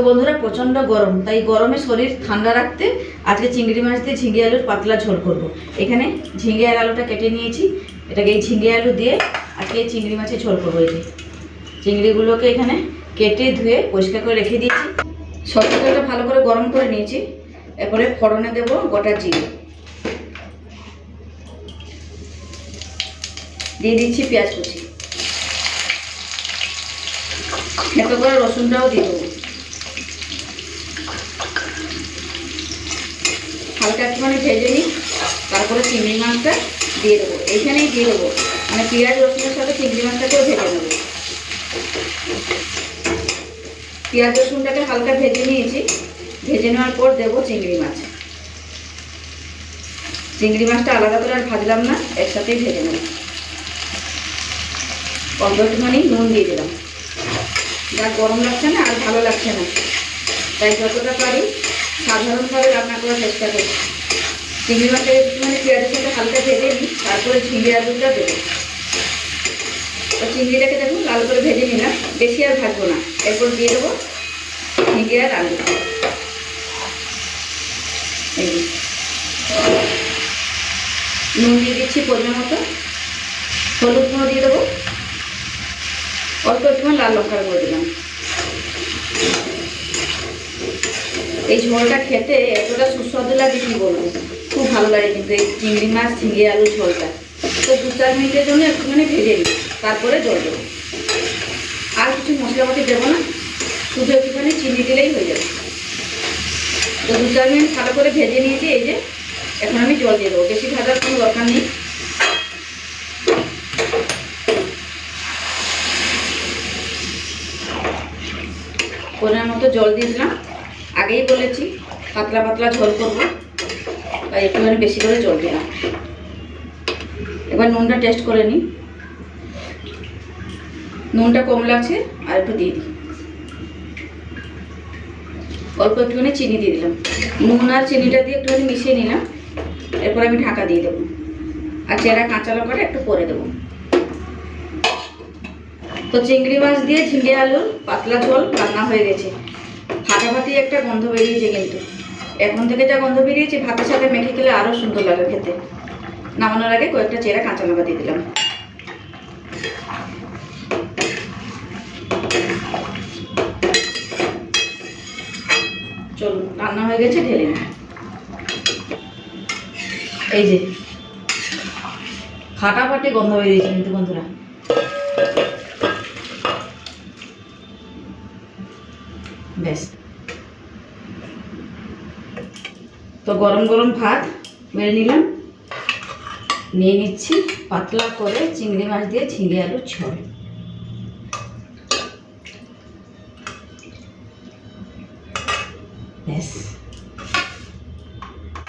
তো বন্ধুরা প্রচণ্ড গরম, তাই গরমে শরীর ঠান্ডা রাখতে আজকে চিংড়ি মাছ দিয়ে ঝিঙে আলুর পাতলা ঝোল করব। এখানে ঝিঙে আর আলুটা কেটে নিয়েছি, এটাকে এই ঝিঙে আলু দিয়ে আজকে চিংড়ি মাছের ঝোল করব এই চিংড়িগুলোকে এখানে কেটে ধুয়ে পরিষ্কার করে রেখে দিয়েছি। সরষে ভালো করে গরম করে নিয়েছি, এরপরে ফোড়নে দেবো গোটা জিরে। দিয়ে দিচ্ছি পেঁয়াজ কুচি। এত করে রসুনটাও দিয়ে দেবো। হালকা একটুখানি ভেজে নিই, তারপরে চিংড়ি মাছটা দিয়ে দেবো। এইখানেই দিয়ে দেবো। মানে পেঁয়াজ, রসুনের সাথে চিংড়ি মাছটাকেও ভেজে নেব। পেঁয়াজ, রসুনটাকে হালকা ভেজে নিয়েছি। ভেজে নেওয়ার পর দেবো চিংড়ি মাছ। চিংড়ি মাছটা আলাদা করে আর ভাজলাম না, একসাথেই ভেজে নেব। অল্প একটুখানি নুন দিয়ে দিলাম। যা গরম লাগছে না, আর ভালো লাগছে না। তাই যতটা পারি সাধারণভাবে রান্না করার চেষ্টা করি। চিংড়ি মাছটা একটুখানি পেঁয়াজের সাথে হালকা ভেজে নিই, তারপরে ঝিঙে আলুটা দেবো। তো চিংড়িটাকে দেখুন লাল করে ভেজে নিলাম। বেশি আর ভাজবো না। এরপর দিয়ে দেবো ঝিঙে আর আলু। নুন দিয়ে দিচ্ছি পরিমাণ মতো। হলুদ গুঁড়ো দিয়ে দেবো। অল্প একটুখানি লাল লঙ্কার গুঁড়ো দিলাম। এই ঝোলটা খেতে এতটা সুস্বাদু লাগে কি বলব? খুব ভালো লাগে কিন্তু এই চিংড়ি মাছ ঝিঙে আলু ঝোলটা। তো দু চার মিনিটের জন্য একটুখানি ভেজে নিই, তারপরে জল দেবো। আর কিছু মশলাপাতি দেবো না, শুধু একটুখানি চিনি দিলেই হয়ে যাবে। তো দু চার মিনিট ভালো করে ভেজে নিয়েছি, এই যে এখন আমি জল দিয়ে দেবো। বেশি ভাজার কোনো দরকার নেই। পরিমাণ মতো জল দিয়ে দিলাম। আগেই বলেছি, পাতলা পাতলা ঝোল করব, তাই একটুখানি বেশি করে জল দিলাম। এবার নুনটা টেস্ট করে নিই। নুনটা কম লাগছে, আর একটু দিয়ে দিই। অল্প একটুখানি চিনি দিয়ে দিলাম। নুন আর চিনিটা দিয়ে একটুখানি মিশিয়ে নিলাম। এরপর আমি ঢাকা দিয়ে দেবো। আর চেরা কাঁচা লঙ্কাটা একটু পরে দেবো। তো চিংড়ি মাছ দিয়ে ঝিঙে আলুর পাতলা ঝোল রান্না হয়ে গেছে। ফাটাফাটি একটা গন্ধ বেরিয়েছে কিন্তু। এখন থেকে যা গন্ধ বেরিয়েছে, ভাতের সাথে মেখে খেলে আরও সুন্দর লাগে খেতে। নামানোর আগে কয়েকটা চেরা কাঁচা লঙ্কা দিয়ে দিলাম। চলুন রান্না হয়ে গেছে, ঢেলে। এই যে ফাটাফাটি গন্ধ বেরিয়েছে কিন্তু বন্ধুরা। তো গরম গরম ভাত মেরে নিলাম। নিয়ে নিচ্ছি পাতলা করে চিংড়ি মাছ দিয়ে ঝিঙে আলু ছড়ে ব্যাস।